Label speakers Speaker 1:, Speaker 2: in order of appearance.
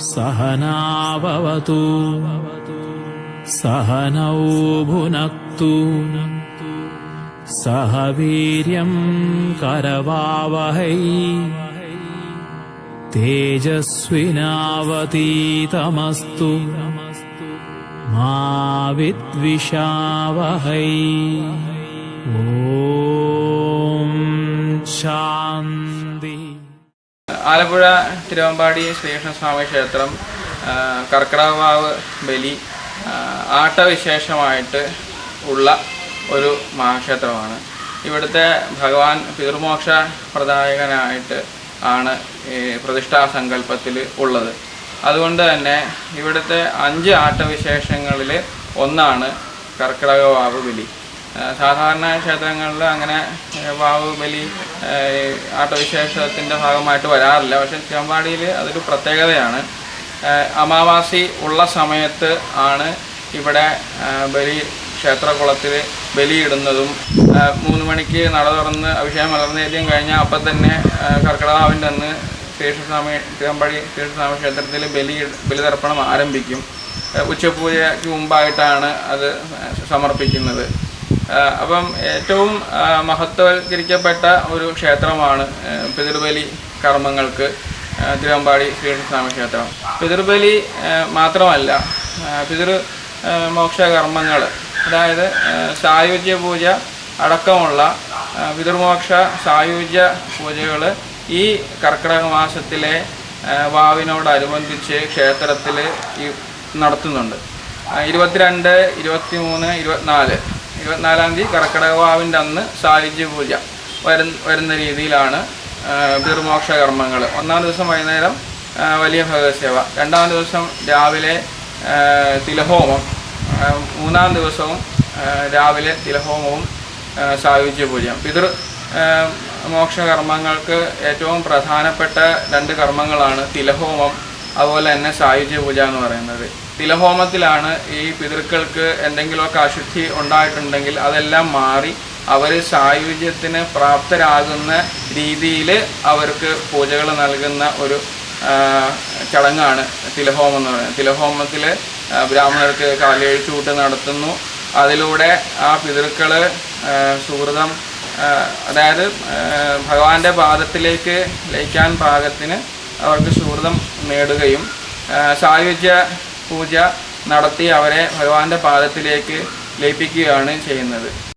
Speaker 1: सहनावतु सहनौ भुनक्तु सह वीर्यम् करवावहै। तेजस्विनावतीतमस्तु। मा विद्विषावहै। ॐ शान्ति
Speaker 2: ആലപ്പുഴ തിരുവമ്പാടി ശ്രീകൃഷ്ണസ്വാമി ക്ഷേത്രം ആ, കർക്കിടകവാവ് ബലി ആട്ടവിശേഷമായിട്ട് ഉള്ള ഒരു മഹാക്ഷേത്രമാണ്. ഇവിടുത്തെ ഭഗവാൻ പിതൃമോക്ഷ പ്രദായകനായിട്ട് ആണ് പ്രതിഷ്ഠാ സങ്കല്പത്തിൽ ഉള്ളത്. അതുകൊണ്ട് തന്നെ ഇവിടുത്തെ അഞ്ച് ആട്ടവിശേഷങ്ങളിൽ ഒന്നാണ് കർക്കിടകവാവ് ബലി. സാധാരണ ക്ഷേത്രങ്ങളിൽ അങ്ങനെ വാവ് ബലി ആട്ടവിശേഷത്തിന്റെ ഭാഗമായിട്ട് വരാറില്ല. പക്ഷെ തിരുവമ്പാടിയിൽ അതൊരു പ്രത്യേകതയാണ്. അമാവാസി ഉള്ള സമയത്ത് ആണ് ഇവിടെ ബലി ക്ഷേത്രകുളത്തിൽ ബലിയിടുന്നതും മൂന്ന് മണിക്ക് നട തുറന്ന് അഭിഷേകം വളർന്നേറ്റം കഴിഞ്ഞാൽ അപ്പം തന്നെ കർക്കിടകാവിന്റെ അന്ന് ശ്രീകൃഷ്ണസ്വാമി തിരുവമ്പാടി ശ്രീകൃഷ്ണസ്വാമി ക്ഷേത്രത്തിൽ ബലി ബലിതർപ്പണം ആരംഭിക്കും. ഉച്ചപൂജയ്ക്ക് മുമ്പായിട്ടാണ് അത് സമർപ്പിക്കുന്നത്. അപ്പം ഏറ്റവും മഹത്വവൽക്കരിക്കപ്പെട്ട ഒരു ക്ഷേത്രമാണ് പിതൃബലി കർമ്മങ്ങൾക്ക് തിരുവമ്പാടി ശ്രീകൃഷ്ണസ്വാമി ക്ഷേത്രം. പിതൃബലി മാത്രമല്ല പിതൃ മോക്ഷകർമ്മങ്ങൾ അതായത് സായുജ്യ പൂജ അടക്കമുള്ള പിതൃമോക്ഷ സായുജ്യ പൂജകൾ ഈ കർക്കിടക മാസത്തിലെ വാവിനോടനുബന്ധിച്ച് ക്ഷേത്രത്തിൽ നടത്തുന്നുണ്ട്. ഇരുപത്തിരണ്ട് ഇരുപത്തി മൂന്ന് ഇരുപത്തിനാല് ഇരുപത്തിനാലാം തീയതി കർക്കിടകവാവിന്റെ അന്ന് സായുജ്യ പൂജ വരുന്ന വരുന്ന രീതിയിലാണ് ആ, പിതൃമോക്ഷ കർമ്മങ്ങൾ. ഒന്നാം ദിവസം വൈകുന്നേരം വലിയ ഭഗവത്സേവ. രണ്ടാം ദിവസം രാവിലെ തിലഹോമം. മൂന്നാം ദിവസവും രാവിലെ തിലഹോമവും സായുജ്യ പൂജ പിതൃ മോക്ഷകർമ്മങ്ങൾക്ക് ഏറ്റവും പ്രധാനപ്പെട്ട രണ്ട് കർമ്മങ്ങളാണ് തിലഹോമം അതുപോലെ തന്നെ സായുജ്യ പൂജ എന്ന് പറയുന്നത്. തിലഹോമത്തിലാണ് ഈ പിതൃക്കൾക്ക് എന്തെങ്കിലുമൊക്കെ അശുദ്ധി ഉണ്ടായിട്ടുണ്ടെങ്കിൽ അതെല്ലാം മാറി അവർ സായുജ്യത്തിന് പ്രാപ്തരാകുന്ന രീതിയിൽ അവർക്ക് പൂജകൾ നൽകുന്ന ഒരു ചടങ്ങാണ് തിലഹോമം എന്ന് പറയുന്നത്. തിലഹോമത്തിൽ ബ്രാഹ്മണർക്ക് കാലിയഴിച്ചൂട്ട് നടത്തുന്നു. അതിലൂടെ ആ പിതൃക്കൾ സുഹൃതം അതായത് ഭഗവാന്റെ പാദത്തിലേക്ക് ലയിക്കാൻ പാകത്തിന് അവർക്ക് സുഹൃതം നേടുകയും സായുജ്യ പൂജ നടത്തി അവരെ ഭഗവാന്റെ പാദത്തിലേക്ക് ലയിപ്പിക്കുകയാണ് ചെയ്യുന്നത്.